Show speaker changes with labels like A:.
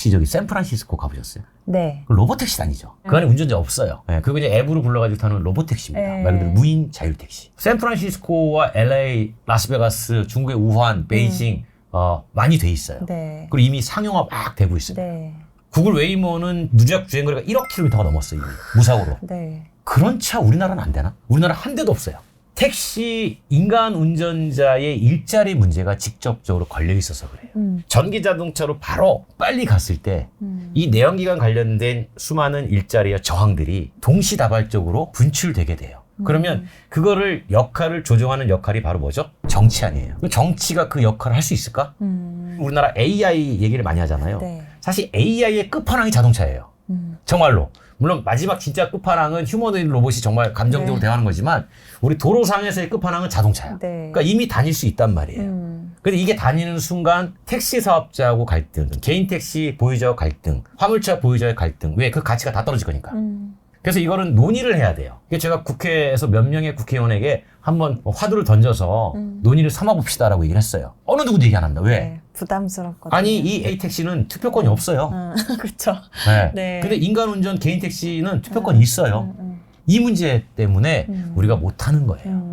A: 혹시 저기 샌프란시스코 가보셨어요?
B: 네.
A: 그 로봇택시 다니죠. 그 안에 운전자 없어요. 네, 그거 이제 앱으로 불러가지고 타는 로봇택시입니다.
B: 네.
A: 말 그대로 무인 자율택시. 샌프란시스코와 LA, 라스베가스, 중국의 우한, 베이징 어, 많이 돼 있어요.
B: 네.
A: 그리고 이미 상용화 막 되고 있습니다.
B: 네.
A: 구글 웨이모는 누적 주행거리가 1억 킬로미터가 넘었어요. 이미. 무사고로.
B: 네.
A: 그런 차 우리나라는 안 되나? 우리나라 한 대도 없어요. 택시 인간 운전자의 일자리 문제가 직접적으로 걸려 있어서 그래요.
B: 음.
A: 전기 자동차로 바로 빨리 갔을 때
B: 음.
A: 이 내연기관 관련된 수많은 일자리와 저항들이 동시다발적으로 분출되게 돼요. 그러면 그거를 역할을 조정하는 역할이 바로 뭐죠? 정치 아니에요. 그 정치가 그 역할을 할 수 있을까?
B: 음.
A: 우리나라 AI 얘기를 많이 하잖아요.
B: 네.
A: 사실 AI의 끝판왕이 자동차예요.
B: 음.
A: 정말로. 물론 마지막 진짜 끝판왕은 휴머노이드 로봇이 정말 감정적으로
B: 네.
A: 대하는 거지만 우리 도로상에서의 끝판왕은 자동차야.
B: 네.
A: 그러니까 이미 다닐 수 있단 말이에요.
B: 음.
A: 근데 이게 다니는 순간 택시 사업자하고 갈등, 개인 택시 보유자와 갈등, 화물차 보유자의 갈등. 왜? 그 가치가 다 떨어질 거니까.
B: 음.
A: 그래서 이거는 논의를 해야 돼요. 제가 국회에서 몇 명의 국회의원에게 한번 화두를 던져서
B: 음.
A: 논의를 삼아봅시다라고 얘기를 했어요. 어느 누구도 얘기 안 합니다. 왜?
B: 네. 부담스럽거든요.
A: 아니 이 A 택시는 투표권이 없어요.
B: 음. 그렇죠.
A: 네.
B: 네.
A: 근데 인간운전 개인 택시는 투표권이 있어요.
B: 음, 음.
A: 이 문제 때문에
B: 음.
A: 우리가 못하는 거예요.
B: 음.